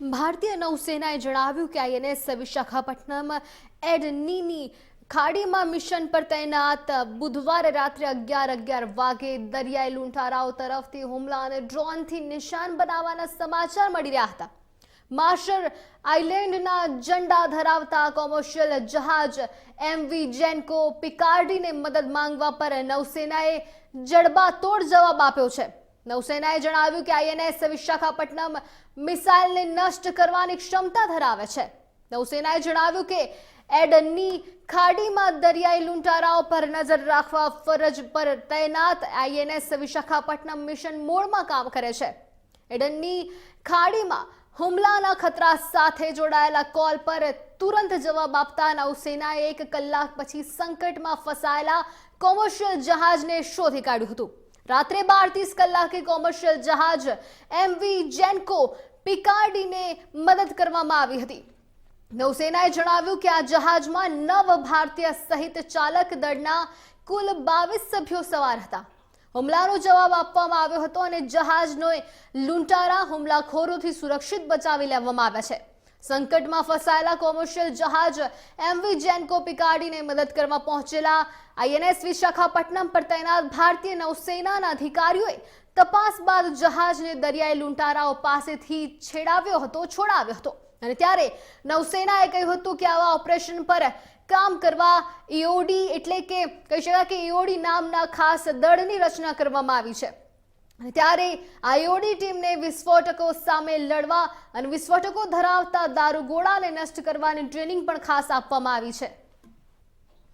ભારતીય નૌસેનાએ જણાવ્યું કે આઈએનએસ વિશાખાપટ્ટનમ એડનીની ખાડીમાં મિશન પર તૈનાત બુધવારે રાત્રે અગિયાર અગિયાર વાગે દરિયાઈ લૂંટારાઓ તરફથી હુમલા અને ડ્રોનથી નિશાન બનાવવાના સમાચાર મળી રહ્યા હતા. માર્શલ આઇલેન્ડના ઝંડા ધરાવતા કોમર્શિયલ જહાજ એમવી જેન્કો પિકાર્ડીને મદદ માંગવા પર નૌસેનાએ જડબાતોડ જવાબ આપ્યો છે. નૌસેનાએ જણાવ્યું કે આઈએનએસ વિશાખાપટ્ટનમ મિસાઇલને નષ્ટ કરવાની ક્ષમતા ધરાવે છે. નૌસેનાએ જણાવ્યું કે એડનની ખાડીમાં દરિયાઈ લૂંટારાઓ પર નજર રાખવા ફરજ પર તૈનાત આઈએનએસ વિશાખાપટ્ટનમ મિશન મોડમાં કામ કરે છે. એડનની ખાડીમાં હુમલાના ખતરા સાથે જોડાયેલા કોલ પર તુરંત જવાબ આપતા નૌસેનાએ એક કલાક પછી સંકટમાં ફસાયેલા કોમર્શિયલ જહાજને શોધી કાઢ્યું હતું. રાત્રે બાર ત્રીસ કલાકે કોમર્શિયલ જહાજ એમવી જેન્કો પિકાર્ડીને મદદ કરવામાં આવી હતી. નૌસેનાએ જણાવ્યું કે આ જહાજમાં નવ ભારતીય સહિત ચાલક દળના કુલ બાવીસ સભ્યો સવાર હતા. હુમલાનો જવાબ આપવામાં આવ્યો હતો અને જહાજનો લૂંટારા હુમલાખોરોથી સુરક્ષિત બચાવી લેવામાં આવ્યા છે. સંકટમાં ફસાયેલા કોમર્શિયલ જહાજ એમવી જેન્કો પિકાડીને મદદ કરવા પહોંચેલા. આઈએનએસ વિશાખાપટ્ટનમ પર તૈનાત ભારતીય નૌસેનાના અધિકારીઓએ તપાસ બાદ જહાજને દરિયાઈ લૂંટારાઓ પાસેથી છેડાવ્યો હતો, છોડાવ્યો હતો. અને ત્યારે નૌસેનાએ કહ્યું હતું કે આવા ઓપરેશન પર કામ કરવા ઈઓડી એટલે કે, કહી શકાય કે ઈઓડી નામના ખાસ દળની રચના કરવામાં આવી છે. ત્યારે આઈઓડી ટીમને વિસ્ફોટકો સામે લડવા અને વિસ્ફોટકો ધરાવતા દારૂગોળાને નષ્ટ કરવાની ટ્રેનિંગ પણ ખાસ આપવામાં આવી છે.